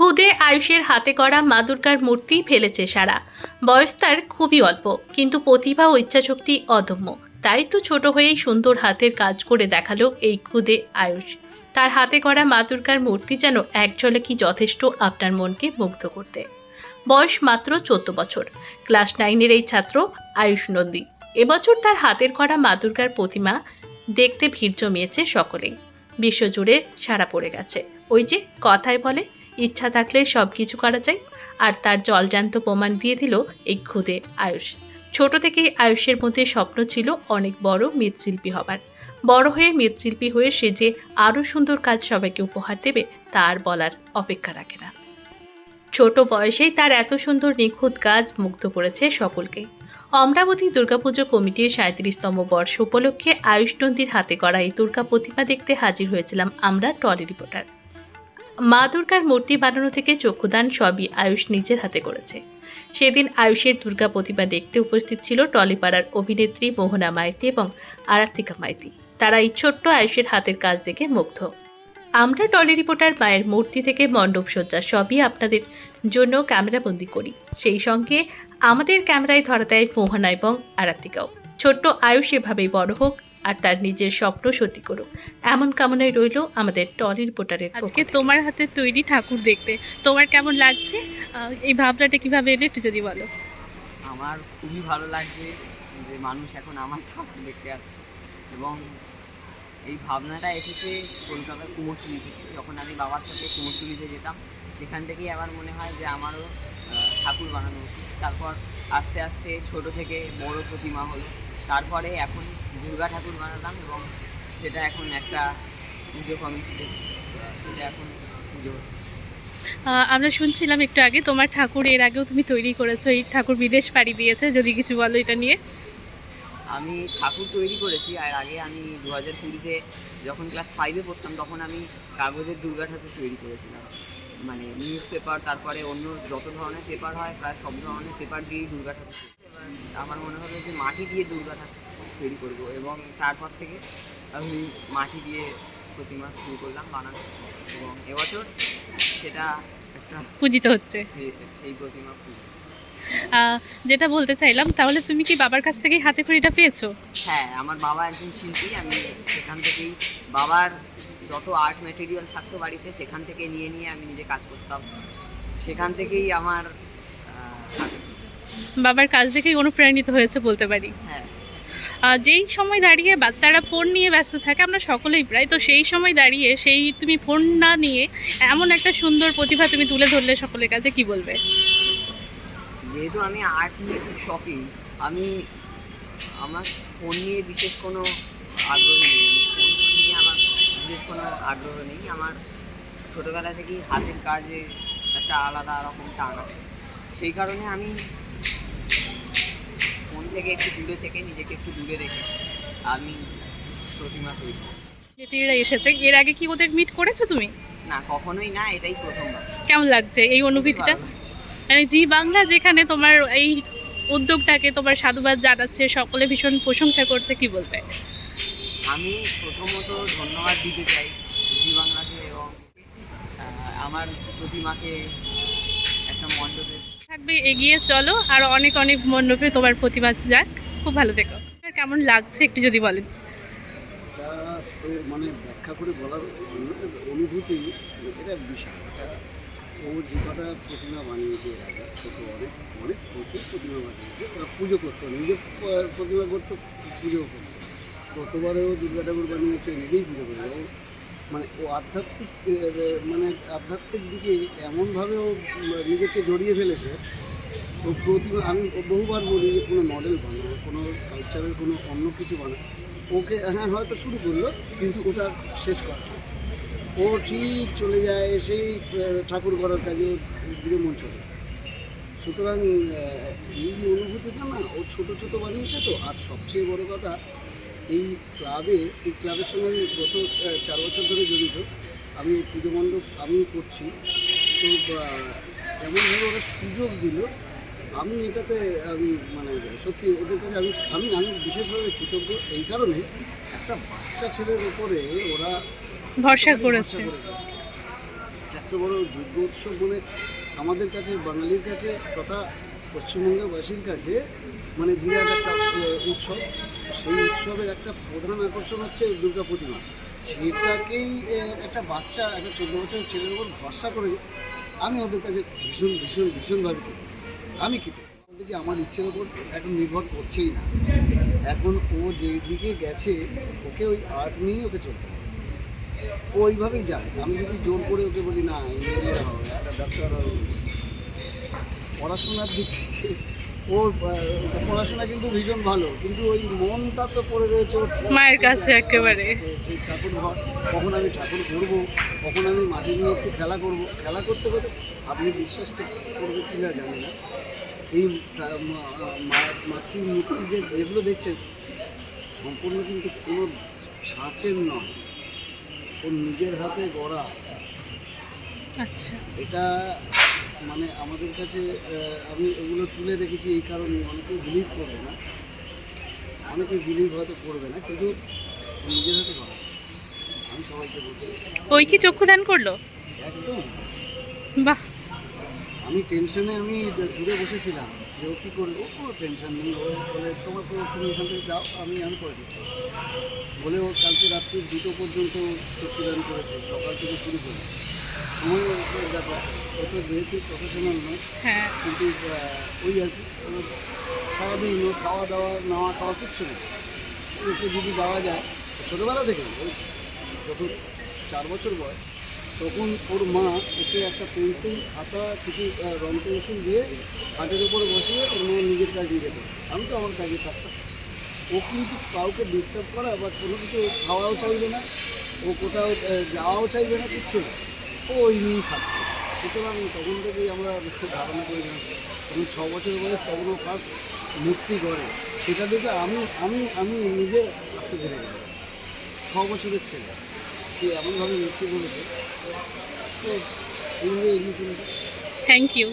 খুদে আয়ুষের হাতে করা মা দুর্গার মূর্তি ফেলেছে সারা। বয়স তার খুবই অল্প, কিন্তু প্রতিভা ও ইচ্ছাশক্তি অদম্য। তাই তো ছোট হয়েই সুন্দর হাতের কাজ করে দেখাল এই খুদে আয়ুষ। তার হাতে করা মা দুর্গার মূর্তি যেন এক ঝলকি যথেষ্ট আপনার মনকে মুগ্ধ করতে। বয়স মাত্র চোদ্দ বছর। ক্লাস নাইনের এই ছাত্র আয়ুষ নন্দী। এবছর তার হাতের করা মা দুর্গার প্রতিমা দেখতে ভিড় জমিয়েছে সকলেই। বিশ্বজুড়ে সারা পড়ে গেছে। ওই যে কথায় বলে ইচ্ছা থাকলে সব কিছু করা যায়। আর তার জলজান্ত প্রমাণ দিয়ে দিল এই খুদে আয়ুষ। ছোট থেকেই আয়ুষের মধ্যে স্বপ্ন ছিল অনেক বড় মৃৎশিল্পী হবার। বড় হয়ে মৃৎশিল্পী হয়ে সে যে আরও সুন্দর কাজ সবাইকে উপহার দেবে তার বলার অপেক্ষা রাখে না। ছোট বয়সেই তার এত সুন্দর নিখুঁত কাজ মুগ্ধ করেছে সকলকে। অমরাবতী দুর্গাপুজো কমিটির সাঁত্রিশতম বর্ষ উপলক্ষে আয়ুষ নন্দীর হাতে করা এই দুর্গা প্রতিমা দেখতে হাজির হয়েছিলাম আমরা টলি রিপোর্টার। মা দুর্গার মূর্তি বানানো থেকে চক্ষুদান সবই আয়ুষ নিজের হাতে করেছে। সেদিন আয়ুষের দুর্গা প্রতিমা দেখতে উপস্থিত ছিল টলিপাড়ার অভিনেত্রী মোহনা মাইতি এবং আরাত্মিকা মাইতি। তারা এই ছোট্ট আয়ুষের হাতের কাজ দেখে মুগ্ধ। আমরা টলি রিপোর্টার মায়ের মূর্তি থেকে মণ্ডপ সজ্জা সবই আপনাদের জন্য ক্যামেরাবন্দি করি। সেই সঙ্গে আমাদের ক্যামেরায় ধরা দেয় মোহনা এবং আরাত্মিকাও ছোট্ট আয়ুষ এভাবেই বড় হোক আর তার নিজের স্বপ্ন সত্যি করুক। এমন কামনায় রইল আমাদের টলির পক্ষ আজকে তোমার হাতে তৈরি ঠাকুর দেখতে। তোমার কেমন লাগছে? এই ভাবনাটা কীভাবে এলে একটু যদি বলো। আমার খুবই ভালো লাগছে যে মানুষ এখন আমার ঠাকুর দেখতে আসছে। এবং এই ভাবনাটা এসেছে কলকাতার কুমোরটুলি থেকে। যখন আমি বাবার সাথে কুমোরটুলিতে যেতাম সেখান থেকেই আমার মনে হয় যে আমারও ঠাকুর বানানো উচিত। তারপর আস্তে আস্তে ছোট থেকে বড় প্রতিমা হলো। তারপরে এখন দুর্গা ঠাকুর বানালাম এবং সেটা এখন একটা পুজো কমিটিতে সেটা এখন পুজো হচ্ছে। আমরা শুনছিলাম একটু আগে তোমার ঠাকুর এর আগেও তুমি তৈরি করেছ এই ঠাকুর বিদেশ পাড়ি দিয়েছে যদি কিছু বলো এটা নিয়ে। আমি ঠাকুর তৈরি করেছি আর আগে আমি দু হাজার কুড়িতে যখন ক্লাস ফাইভে পড়তাম তখন আমি কাগজের দুর্গা ঠাকুর তৈরি করেছিলাম। মানে নিউজ পেপার তারপরে অন্য যত ধরনের পেপার হয় প্রায় সব ধরনের পেপার দিয়েই দুর্গা ঠাকুর আমার মনে হলো যে মাটি দিয়ে দুর্গা ঠাকুর তৈরি করব এবং তারপর থেকে আমি মাটি দিয়ে প্রতিমা শুরু করলাম বানানো এবং এবছর সেটা একটা পূজিত হচ্ছে। সেই প্রতিমা। যেটা বলতে চাইলাম তাহলে তুমি কি বাবার কাছ থেকেই হাতে খড়িটা পেয়েছ? হ্যাঁ আমার বাবা একজন শিল্পী আমি সেখান থেকেই বাবার যত আর্ট ম্যাটেরিয়াল থাকতো বাড়িতে সেখান থেকে নিয়ে নিয়ে আমি নিজে কাজ করতাম। সেখান থেকেই আমার বাবার কাজ দেখেই অনুপ্রাণিত হয়েছে বলতে পারি। হ্যাঁ। যেই সময় দাঁড়িয়ে বাচ্চারা ফোন নিয়ে ব্যস্ত থাকে আমরা সকলেই প্রায় তো সেই সময় দাঁড়িয়ে সেই তুমি ফোন না নিয়ে এমন একটা সুন্দর প্রতিভা তুমি তুলে ধরলে সকলের কাছে কি বলবে? যেহেতু আমি আর্ট নিয়ে খুব শখই আমি আমার ফোন নিয়ে বিশেষ কোনো আগ্রহ নেই। ফোন নিয়ে আমার বিশেষ কোনো আগ্রহ নেই। আমার ছোটোবেলা থেকেই হাতের কাজে একটা আলাদা রকম টান আছে। সেই কারণে আমি থেকে একটু দূরে থেকে নিজেকে একটু দূরে রেখে আমি প্রতিমা তৈরি করছি। নেত্রীরা এসেছে। এর আগে কি ওদের মিট করেছ তুমি? না কখনোই না এটাই প্রথমবার। কেমন লাগছে এই অনুভূতিটা। মানে জি বাংলা যেখানে তোমার এই উদ্যোগটাকে তোমার সাধুবাদ জানাচ্ছে সকলে ভীষণ প্রশংসা করছে কি বলবে? আমি প্রথমত ধন্যবাদ দিতে চাই জি বাংলাকে এবং আমার প্রতিমাকে একটা মণ্ডপে থাকবে, এগিয়ে চলো। আর অনেক অনেক মণ্ডপে তোমার প্রতিভা যাক। খুব ভালো আর কেমন লাগছে একটু যদি বলেন? মানে ব্যাখ্যা করে বলার অনুভূতি, এটা বিশাল। ও যে কটা প্রতিমা বানিয়েছে আগে ছোটো অনেক অনেক প্রচুর প্রতিমা বানিয়েছে। ওরা পুজো করতো, নিজে প- প্রতিমা করতো, পুজো করতো। গতবারেও দুর্গা ঠাকুর বানিয়েছে, নিজেই পুজো করে। মানে ও আধ্যাত্মিক মানে আধ্যাত্মিক দিকে এমনভাবে ও নিজেকে জড়িয়ে ফেলেছে, ও প্রতিমা আমি বহুবার বলি যে কোনো মডেল বানাও, কোনো কালচারের কোনো অন্য কিছু বানাও ওকে হ্যাঁ হয়তো শুরু করল, কিন্তু ওটা শেষ করা ও ঠিক চলে যায়, সেই ঠাকুর করার কাজে দিকে মন চলে। সুতরাং এই অনুভূতিটা না, ও ছোটো ছোটো বানিয়েছে তো, আর সবচেয়ে বড় কথা এই ক্লাবে এই ক্লাবের সঙ্গে আমি গত চার বছর ধরে জড়িত। আমি এই পুজো মণ্ডপ আমি করছি। তো এমনভাবে ওরা সুযোগ দিল আমি এটাতে আমি মানে সত্যি ওদের কাছে আমি আমি আমি বিশেষভাবে কৃতজ্ঞ। এই কারণে একটা বাচ্চা ছেলের উপরে ওরা ভরসা করেছে। করেছে। বড় দুর্গা উৎসব মানে আমাদের কাছে বাঙালির কাছে তথা পশ্চিমবঙ্গবাসীর কাছে মানে বিরাট একটা উৎসব। সেই উৎসবের একটা প্রধান আকর্ষণ হচ্ছে দুর্গা প্রতিমা। সেটাকেই একটা বাচ্চা, একটা চোদ্দ বছরের ছেলের উপর ভরসা করে আমি ওদের কাছে ভীষণ ভীষণ, ভীষণভাবে কৃতজ্ঞ। আমি কৃতজ্ঞ। বলতে কি, আমার ইচ্ছের ওপর এখন নির্ভর করছেই না। এখন ও যেই দিকে গেছে, ওকে ওই আর্ট নিয়েই ওকে চলতে হবে। ও ওইভাবেই যাবে। আমি যদি জোর করে ওকে বলি, না ইঞ্জিনিয়ার হবে একটা ডাক্তার পড়াশোনার দিক থেকে ওর পড়াশোনা কিন্তু ভীষণ ভালো কিন্তু ওই মনটা তো পড়ে রয়েছে মায়ের কাছে একেবারে। ঠাকুর কখন আমি ঠাকুর করব কখন আমি মাটি নিয়ে একটু খেলা করব খেলা করতে করতে আপনি বিশ্বাস কর- করবে কি না জানি না। এই মাতৃ মূর্তি যে যেগুলো দেখছেন সম্পূর্ণ কিন্তু কোনো ছাঁচের নয়। ওর নিজের হাতে গড়া। আচ্ছা। এটা মানে আমাদের কাছে আমি এগুলো তুলে রেখেছি এই কারণে অনেকে বিলিভ করবে না। অনেকে বিলিভ হয়তো করবে না কিন্তু নিজের হাতে করা। আমি সবাইকে বলছি ওই কি চক্ষুদান করল? একদম। বাহ। আমি টেনশনে আমি দূরে বসেছিলাম যে ও কী করবে ও টেনশন নেই। ও বলে তোমাকে তুমি এখান থেকে যাও আমি আমি করে দিচ্ছি। বলে ও কালকে রাত্রি দুটো পর্যন্ত চক্ষুদান করেছে সকাল থেকে শুরু করে। সময় ব্যাপার ও তো যেহেতু প্রফেশনাল নয় হ্যাঁ। কিন্তু ওই আর কি সারাদিন ও খাওয়া দাওয়া নাওয়া খাওয়া কিচ্ছু নেই। ওকে যদি দেওয়া যায় ছোটোবেলা থেকে যখন চার বছর বয়স তখন ওর মা ওকে একটা পেন্সিল খাতা কিছু রং পেন্সিল দিয়ে খাটের উপরে বসিয়ে ওর মা নিজের কাজ নিজে করতো আমি তো আমার কাজে থাকতাম। ও কিন্তু কাউকে ডিস্টার্ব করা বা কোনো কিছু খাওয়াও চাইবে না ও কোথাও যাওয়াও চাইবে না কিচ্ছু না। ওই নিয়েই থাকতো। সুতরাং তখন থেকেই আমরা খুব ধারণা করি না আমি ছ বছর বয়স তখনও ফার্স্ট মূর্তি করে। সেটা দেখে আমি আমি আমি নিজে আশ্চর্য হয়ে গেলাম। ছ বছরের ছেলে সে এমনভাবে মূর্তি করেছে। তো এগিয়ে চলেছে থ্যাংক ইউ